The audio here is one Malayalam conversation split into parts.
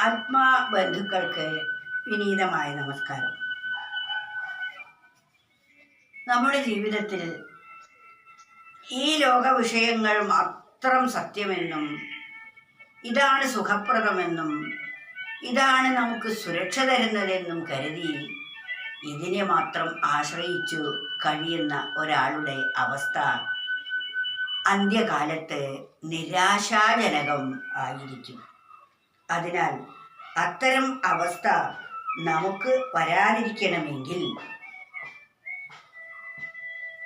ആത്മാബന്ധുക്കൾക്ക് വിനീതമായ നമസ്കാരം. നമ്മുടെ ജീവിതത്തിൽ ഈ ലോക വിഷയങ്ങൾ മാത്രം സത്യമെന്നും ഇതാണ് സുഖപ്രദമെന്നും ഇതാണ് നമുക്ക് സുരക്ഷ തരുന്നതെന്നും കരുതി ഇതിനെ മാത്രം ആശ്രയിച്ചു കഴിയുന്ന ഒരാളുടെ അവസ്ഥ അന്ത്യകാലത്ത് നിരാശാജനകം ആയിരിക്കും. അതിനാൽ അത്തരം അവസ്ഥ നമുക്ക് വരാതിരിക്കണമെങ്കിൽ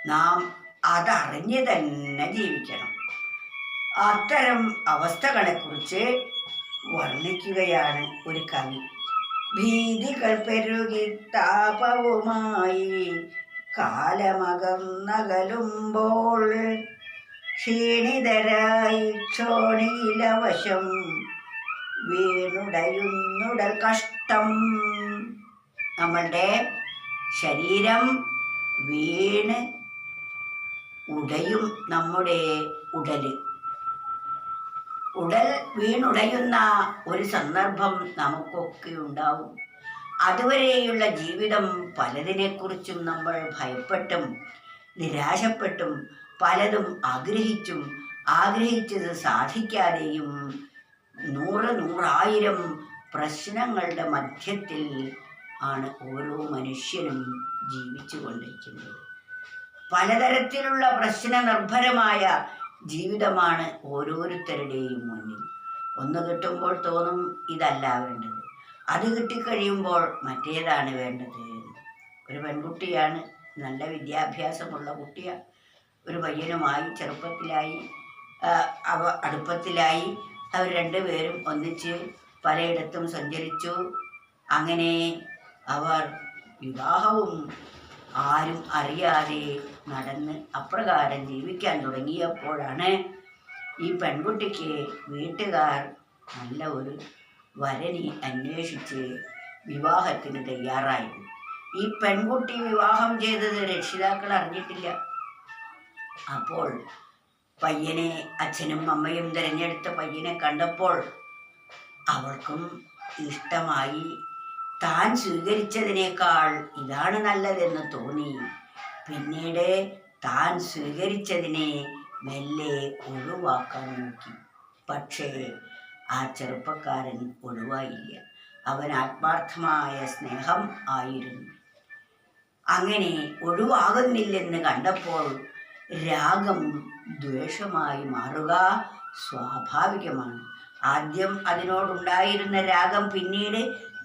നാം അതറിഞ്ഞ് തന്നെ ജീവിക്കണം. അത്തരം അവസ്ഥകളെക്കുറിച്ച് വർണിക്കുകയാണ് ഒരു കവി. ഭീതികൾ പെരുകി താപവുമായി കാലമകന്നകലുമ്പോൾ ക്ഷീണിതരായി ക്ഷോണിയിലവശം വീണുടയുന്നുടൽ കഷ്ടം. നമ്മളുടെ ശരീരം വീണ് ഉടയും നമ്മുടെ ഉടൽ. ഉടൽ വീണുടയുന്ന ഒരു സന്ദർഭം നമുക്കൊക്കെ ഉണ്ടാവും. അതുവരെയുള്ള ജീവിതം പലതിനെക്കുറിച്ചും നമ്മൾ ഭയപ്പെട്ടും നിരാശപ്പെട്ടും പലതും ആഗ്രഹിച്ചും ആഗ്രഹിച്ചത് സാധിക്കാതെയും നൂറ് നൂറായിരം പ്രശ്നങ്ങളുടെ മധ്യത്തിൽ ആണ് ഓരോ മനുഷ്യനും ജീവിച്ചു കൊണ്ടിരിക്കുന്നത്. പലതരത്തിലുള്ള പ്രശ്ന നിർഭരമായ ജീവിതമാണ് ഓരോരുത്തരുടെയും മുന്നിൽ. ഒന്ന് കിട്ടുമ്പോൾ തോന്നും ഇതല്ല വേണ്ടത്. അത് കിട്ടിക്കഴിയുമ്പോൾ മറ്റേതാണ് വേണ്ടത്. ഒരു പെൺകുട്ടിയാണ് നല്ല വിദ്യാഭ്യാസമുള്ള കുട്ടിയാണ്. ഒരു പയ്യനുമായി ചെറുപ്പത്തിലായി അവ അടുപ്പത്തിലായി അവർ രണ്ടുപേരും ഒന്നിച്ച് പലയിടത്തും സഞ്ചരിച്ചു. അങ്ങനെ അവർ വിവാഹവും ആരും അറിയാതെ നടന്ന് അപ്രകാരം ജീവിക്കാൻ തുടങ്ങിയപ്പോഴാണ് ഈ പെൺകുട്ടിക്ക് വീട്ടുകാർ നല്ല ഒരു വരനെ അന്വേഷിച്ച് വിവാഹത്തിന് തയ്യാറായി. ഈ പെൺകുട്ടി വിവാഹം ചെയ്തത് രക്ഷിതാക്കൾ അറിഞ്ഞിട്ടില്ല. അപ്പോൾ പയ്യനെ അച്ഛനും അമ്മയും തിരഞ്ഞെടുത്ത പയ്യനെ കണ്ടപ്പോൾ അവൾക്കും ഇഷ്ടമായി. താൻ സ്വീകരിച്ചതിനേക്കാൾ ഇതാണ് നല്ലതെന്ന് തോന്നി. പിന്നീട് താൻ സ്വീകരിച്ചതിനെ മെല്ലെ ഒഴിവാക്കാൻ നോക്കി. പക്ഷേ ആ ചെറുപ്പക്കാരൻ ഒഴിവായില്ല. അവൻ ആത്മാർത്ഥമായ സ്നേഹം ആയിരുന്നു. അങ്ങനെ ഒഴിവാകുന്നില്ലെന്ന് കണ്ടപ്പോൾ രാഗം ദ്വേഷമായി മാറുക സ്വാഭാവികമാണ്. ആദ്യം അതിനോടുണ്ടായിരുന്ന രാഗം പിന്നീട്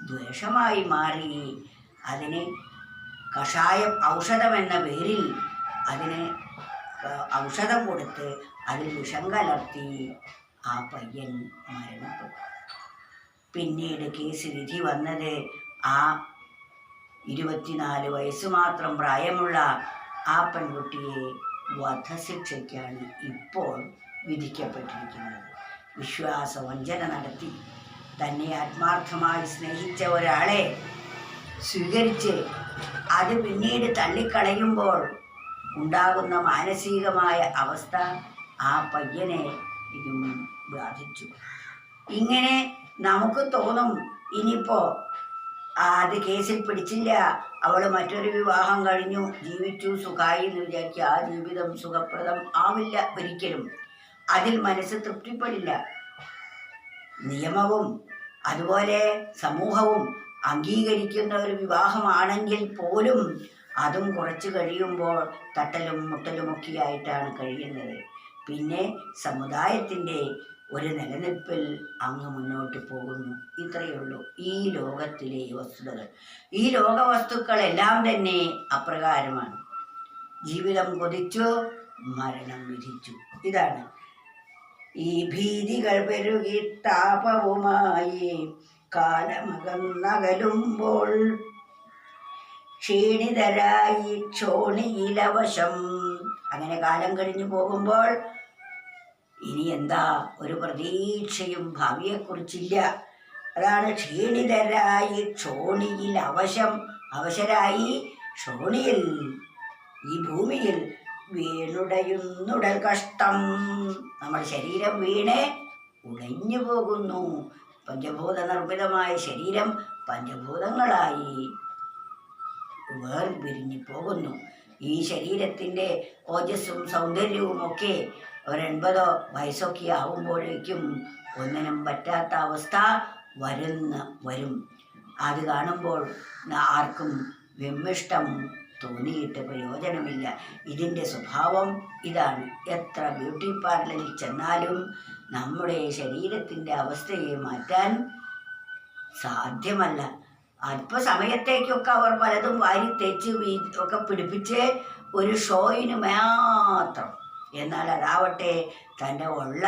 ദ്വേഷമായി മാറി. അതിന് കഷായം ഔഷധം എന്ന പേരിൽ അതിന് ഔഷധം കൊടുത്ത് അതിൽ വിഷം കലർത്തി ആ പയ്യൻ മരണപ്പെട്ടു. പിന്നീട് കേസ് വിധി വന്നത് ആ ഇരുപത്തിനാല് വയസ്സ് മാത്രം പ്രായമുള്ള ആ പെൺകുട്ടിയെ വധശിക്ഷയ്ക്കാണ് ഇപ്പോൾ വിധിക്കപ്പെട്ടിരിക്കുന്നത്. വിശ്വാസവഞ്ചന നടത്തി തന്നെ ആത്മാർത്ഥമായി സ്നേഹിച്ച ഒരാളെ സ്വീകരിച്ച് അത് പിന്നീട് തള്ളിക്കളയുമ്പോൾ ഉണ്ടാകുന്ന മാനസികമായ അവസ്ഥ ആ പയ്യനെ ഇതും ബാധിച്ചു. ഇങ്ങനെ നമുക്ക് തോന്നും ഇനിയിപ്പോ അത് കേസിൽ പിടിച്ചില്ല. അവൾ മറ്റൊരു വിവാഹം കഴിഞ്ഞു. ജീവിച്ചു സുഖായി എന്ന് ആ ജീവിതം സുഖപ്രദം ആവില്ല ഒരിക്കലും. അതിൽ മനസ്സ് തൃപ്തിപ്പെടില്ല. നിയമവും അതുപോലെ സമൂഹവും അംഗീകരിക്കുന്ന ഒരു വിവാഹമാണെങ്കിൽ പോലും അതും കുറച്ച് കഴിയുമ്പോൾ തട്ടലും മുട്ടലുമൊക്കെയായിട്ടാണ് കഴിയുന്നത്. പിന്നെ സമുദായത്തിന്റെ ഒരു നിലനിൽപ്പിൽ അങ്ങ് മുന്നോട്ട് പോകുന്നു. ഇത്രയേ ഉള്ളൂ. ഈ ലോകത്തിലെ വസ്തുതകൾ. ഈ ലോക വസ്തുക്കളെല്ലാം തന്നെ അപ്രകാരമാണ്. ജീവിതം കൊതിച്ചു മരണം വിധിച്ചു. ഇതാണ്. ഈ ഭീതികൾ പെരുകി താപവുമായി കാലമകന്നകലുമ്പോൾ ക്ഷീണിതരായി ക്ഷോണിയിലവശം. അങ്ങനെ കാലം കഴിഞ്ഞു പോകുമ്പോൾ ഇനി എന്താ? ഒരു പ്രതീക്ഷയും ഭാവിയെക്കുറിച്ചില്ല. അതാണ് ക്ഷീണിതരായി ക്ഷോണിയിൽ അവശം അവശരായി ക്ഷോണിയിൽ ഈ ഭൂമിയിൽ വീണുടയുന്നുടൽ കഷ്ടം. നമ്മുടെ ശരീരം വീണ് ഉടഞ്ഞു പോകുന്നു. പഞ്ചഭൂത നിർമ്മിതമായ ശരീരം പഞ്ചഭൂതങ്ങളായി വേർപിരിഞ്ഞു പോകുന്നു. ഈ ശരീരത്തിന്റെ ഓജസ്സും സൗന്ദര്യവും ഒക്കെ ഒരു എൺപതോ വയസ്സൊക്കെ ആവുമ്പോഴേക്കും ഒന്നിനും പറ്റാത്ത അവസ്ഥ വരുന്ന വരും. അത് കാണുമ്പോൾ ആർക്കും വിമ്മിഷ്ടം തോന്നിയിട്ട് പ്രയോജനമില്ല. ഇതിന്റെ സ്വഭാവം ഇതാണ്. എത്ര ബ്യൂട്ടി പാർലറിൽ ചെന്നാലും നമ്മുടെ ശരീരത്തിന്റെ അവസ്ഥയെ മാറ്റാൻ സാധ്യമല്ല. അല്പസമയത്തേക്കൊക്കെ അവർ പലതും വാരി തേച്ച് ഒക്കെ പിടിപ്പിച്ച് ഒരു ഷോയിന് മാത്രം എന്നാൽ അതാവട്ടെ തന്റെ ഉള്ള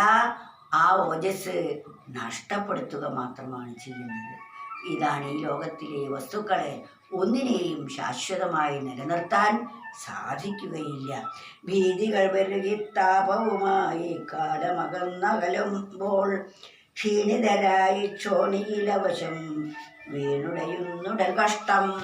ആ ഓജസ് നഷ്ടപ്പെടുത്തുക മാത്രമാണ് ചെയ്യുന്നത്. ഇതാണ് ഈ ലോകത്തിലെ വസ്തുക്കളെ ഒന്നിനെയും ശാശ്വതമായി നിലനിർത്താൻ സാധിക്കുകയില്ല. ഭീതികൾ വരുകി താപവുമായി കാലമകന്നകലുമ്പോൾ ക്ഷീണിതരായി ക്ഷോണിയിലവശം വീണുടയുന്നുട കഷ്ടം.